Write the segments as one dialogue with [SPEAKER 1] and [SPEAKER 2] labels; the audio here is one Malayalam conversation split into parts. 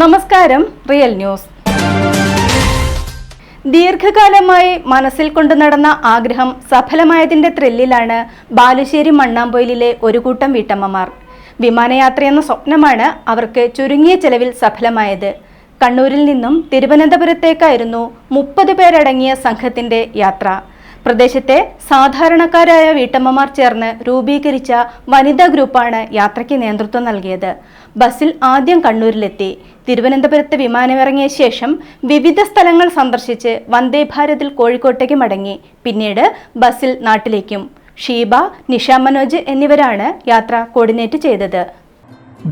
[SPEAKER 1] നമസ്കാരം റിയൽ ന്യൂസ്. ദീർഘകാലമായി മനസ്സിൽ കൊണ്ടു നടന്ന ആഗ്രഹം സഫലമായതിന്റെ ത്രില്ലിലാണ് ബാലുശ്ശേരി മണ്ണാമ്പൊയിലിലെ ഒരു കൂട്ടം വീട്ടമ്മമാർ. വിമാനയാത്രയെന്ന സ്വപ്നമാണ് അവർക്ക് ചുരുങ്ങിയ ചെലവിൽ സഫലമായത്. കണ്ണൂരിൽ നിന്നും തിരുവനന്തപുരത്തേക്കായിരുന്നു മുപ്പത് പേരടങ്ങിയ സംഘത്തിന്റെ യാത്ര. പ്രദേശത്തെ സാധാരണക്കാരായ വീട്ടമ്മമാർ ചേർന്ന് രൂപീകരിച്ച വനിതാ ഗ്രൂപ്പാണ് യാത്രയ്ക്ക് നേതൃത്വം നൽകിയത്. ബസ്സിൽ ആദ്യം കണ്ണൂരിലെത്തി. തിരുവനന്തപുരത്ത് വിമാനമിറങ്ങിയ ശേഷം വിവിധ സ്ഥലങ്ങൾ സന്ദർശിച്ച് വന്ദേ ഭാരതിൽ കോഴിക്കോട്ടേക്ക് മടങ്ങി. പിന്നീട് ബസ്സിൽ നാട്ടിലേക്കും. ഷീബ നിഷ മനോജ് എന്നിവരാണ് യാത്ര കോർഡിനേറ്റ് ചെയ്തത്.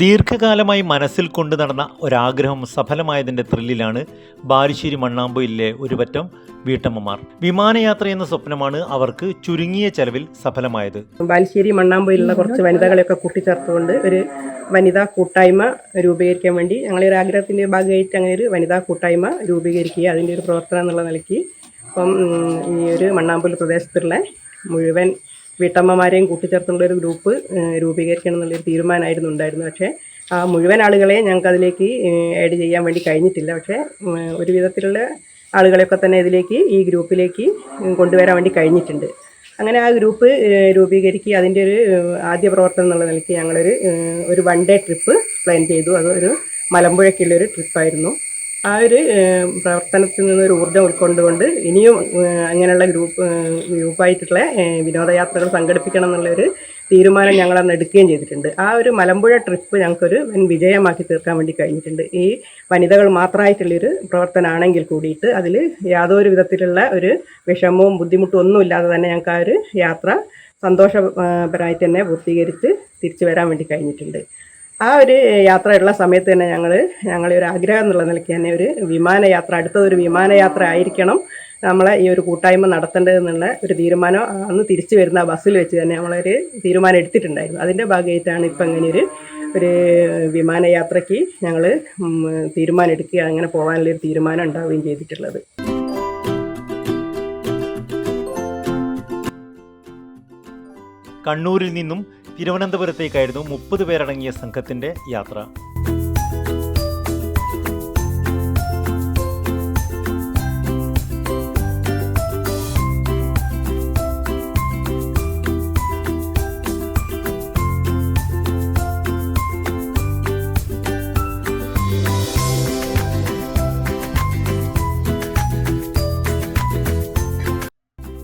[SPEAKER 2] ദീർഘകാലമായി മനസ്സിൽ കൊണ്ടു നടന്ന ഒരാഗ്രഹം സഫലമായതിന്റെ ത്രില്ലിലാണ് ബാലുശ്ശേരി മണ്ണാമ്പൊയിലെ ഒരുപറ്റം വീട്ടമ്മമാർ. വിമാനയാത്ര എന്ന സ്വപ്നമാണ് അവർക്ക് ചുരുങ്ങിയ ചെലവിൽ സഫലമായത്.
[SPEAKER 3] ബാലുശ്ശേരി മണ്ണാമ്പൊയിലുള്ള കുറച്ച് വനിതകളെയൊക്കെ കൂട്ടിച്ചേർത്തുകൊണ്ട് ഒരു വനിതാ കൂട്ടായ്മ രൂപീകരിക്കാൻ വേണ്ടി ഞങ്ങളെ ഒരു ആഗ്രഹത്തിന്റെ ഭാഗമായിട്ട് അങ്ങനെ ഒരു വനിതാ കൂട്ടായ്മ രൂപീകരിക്കുക അതിന്റെ ഒരു പ്രവർത്തനം എന്നുള്ള നിലയ്ക്ക് ഇപ്പം ഈ ഒരു മണ്ണാമ്പൊയിൽ പ്രദേശത്തുള്ള മുഴുവൻ വീട്ടമ്മമാരെയും കൂട്ടിച്ചേർത്തുള്ള ഒരു ഗ്രൂപ്പ് രൂപീകരിക്കണം എന്നുള്ളൊരു തീരുമാനമായിരുന്നു ഉണ്ടായിരുന്നു പക്ഷേ ആ മുഴുവൻ ആളുകളെ ഞങ്ങൾക്ക് അതിലേക്ക് ആഡ് ചെയ്യാൻ വേണ്ടി കഴിഞ്ഞിട്ടില്ല. പക്ഷേ ഒരു വിധത്തിലുള്ള ആളുകളെയൊക്കെ തന്നെ ഇതിലേക്ക് ഈ ഗ്രൂപ്പിലേക്ക് കൊണ്ടുവരാൻ വേണ്ടി കഴിഞ്ഞിട്ടുണ്ട്. അങ്ങനെ ആ ഗ്രൂപ്പ് രൂപീകരിക്കുക അതിന്റെ ഒരു ആദ്യ പ്രവർത്തനം എന്നുള്ള നിലയ്ക്ക് ഞങ്ങളൊരു ഒരു വൺ ഡേ ട്രിപ്പ് പ്ലാൻ ചെയ്തു. അതൊരു മലമ്പുഴയ്ക്കുള്ളൊരു ട്രിപ്പായിരുന്നു ആ ഒരു പ്രവർത്തനത്തിൽ പ്രവർത്തനത്തിൽ നിന്നൊരു ഊർജം ഉൾക്കൊണ്ടുകൊണ്ട് ഇനിയും അങ്ങനെയുള്ള ഗ്രൂപ്പ് ഗ്രൂപ്പായിട്ടുള്ള വിനോദയാത്രകൾ സംഘടിപ്പിക്കണം എന്നുള്ളൊരു തീരുമാനം ഞങ്ങൾ അന്ന് എടുക്കുകയും ചെയ്തിട്ടുണ്ട്. ആ ഒരു മലമ്പുഴ ട്രിപ്പ് ഞങ്ങൾക്കൊരു വൻ വിജയമാക്കി തീർക്കാൻ വേണ്ടി കഴിഞ്ഞിട്ടുണ്ട്. ഈ വനിതകൾ മാത്രമായിട്ടുള്ളൊരു പ്രവർത്തനമാണെങ്കിൽ കൂടിയിട്ട് അതിൽ യാതൊരു വിധത്തിലുള്ള ഒരു വിഷമവും ബുദ്ധിമുട്ടും ഒന്നും ഇല്ലാതെ തന്നെ ഞങ്ങൾക്ക് ആ ഒരു യാത്ര സന്തോഷപരമായിട്ട് തന്നെ പൂർത്തീകരിച്ച് തിരിച്ചു വരാൻ വേണ്ടി കഴിഞ്ഞിട്ടുണ്ട്. ആ ഒരു യാത്രയുള്ള സമയത്ത് തന്നെ ഞങ്ങൾ ഞങ്ങളെ ഒരു ആഗ്രഹം എന്നുള്ള നിലയ്ക്ക് തന്നെ ഒരു വിമാനയാത്ര അടുത്തതൊരു വിമാനയാത്ര ആയിരിക്കണം നമ്മളെ ഈ ഒരു കൂട്ടായ്മ നടത്തേണ്ടതെന്നുള്ള ഒരു തീരുമാനം അന്ന് തിരിച്ചു വരുന്ന ബസ്സിൽ വെച്ച് തന്നെ നമ്മളൊരു തീരുമാനം എടുത്തിട്ടുണ്ടായിരുന്നു. അതിന്റെ ഭാഗമായിട്ടാണ് ഇപ്പം അങ്ങനെ ഒരു ഒരു വിമാനയാത്രയ്ക്ക് ഞങ്ങൾ തീരുമാനം എടുക്കുക അങ്ങനെ പോകാനുള്ളൊരു തീരുമാനം ഉണ്ടാവുകയും ചെയ്തിട്ടുള്ളത്.
[SPEAKER 2] കണ്ണൂരിൽ നിന്നും തിരുവനന്തപുരത്തേക്കായിരുന്നു മുപ്പത് പേരടങ്ങിയ സംഘത്തിന്റെ യാത്ര.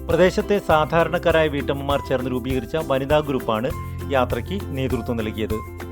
[SPEAKER 2] പ്രദേശത്തെ സാധാരണക്കാരായ വീട്ടമ്മമാർ ചേർന്ന് രൂപീകരിച്ച വനിതാ ഗ്രൂപ്പാണ് യാത്രയ്ക്ക് നേതൃത്വം നൽകിയത്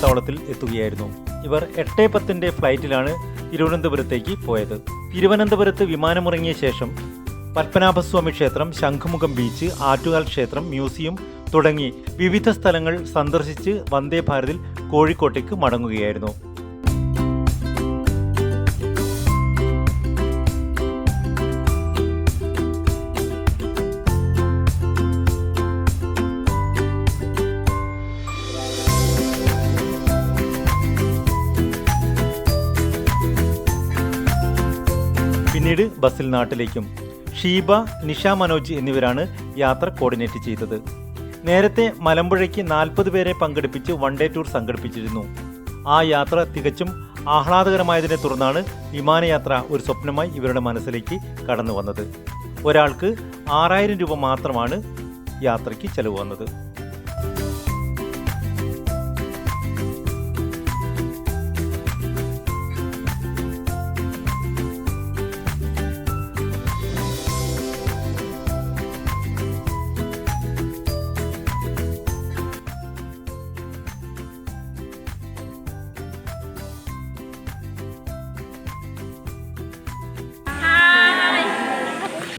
[SPEAKER 2] വിമാനത്താവളത്തിൽ എത്തുകയായിരുന്നു. ഇവർ എട്ടേ പത്തിന്റെ ഫ്ലൈറ്റിലാണ് തിരുവനന്തപുരത്തേക്ക് പോയത്. തിരുവനന്തപുരത്ത് വിമാനമിറങ്ങിയ ശേഷം പത്മനാഭസ്വാമി ക്ഷേത്രം ശംഖുമുഖം ബീച്ച് ആറ്റുകാൽ ക്ഷേത്രം മ്യൂസിയം തുടങ്ങി വിവിധ സ്ഥലങ്ങൾ സന്ദർശിച്ച് വന്ദേ ഭാരതിൽ കോഴിക്കോട്ടേക്ക് മടങ്ങുകയായിരുന്നു. പിന്നീട് ബസ്സിൽ നാട്ടിലേക്കും ഷീബ നിഷ മനോജ് എന്നിവരാണ് യാത്ര കോർഡിനേറ്റ് ചെയ്തത്. നേരത്തെ മലമ്പുഴയ്ക്ക് നാൽപ്പത് പേരെ പങ്കെടുപ്പിച്ച് വൺ ഡേ ടൂർ സംഘടിപ്പിച്ചിരുന്നു. ആ യാത്ര തികച്ചും ആഹ്ലാദകരമായതിനെ തുടർന്നാണ് വിമാനയാത്ര ഒരു സ്വപ്നമായി ഇവരുടെ മനസ്സിലേക്ക് കടന്നു വന്നത് ഒരാൾക്ക് ആറായിരം രൂപ മാത്രമാണ് യാത്രയ്ക്ക് ചെലവ് വന്നത്.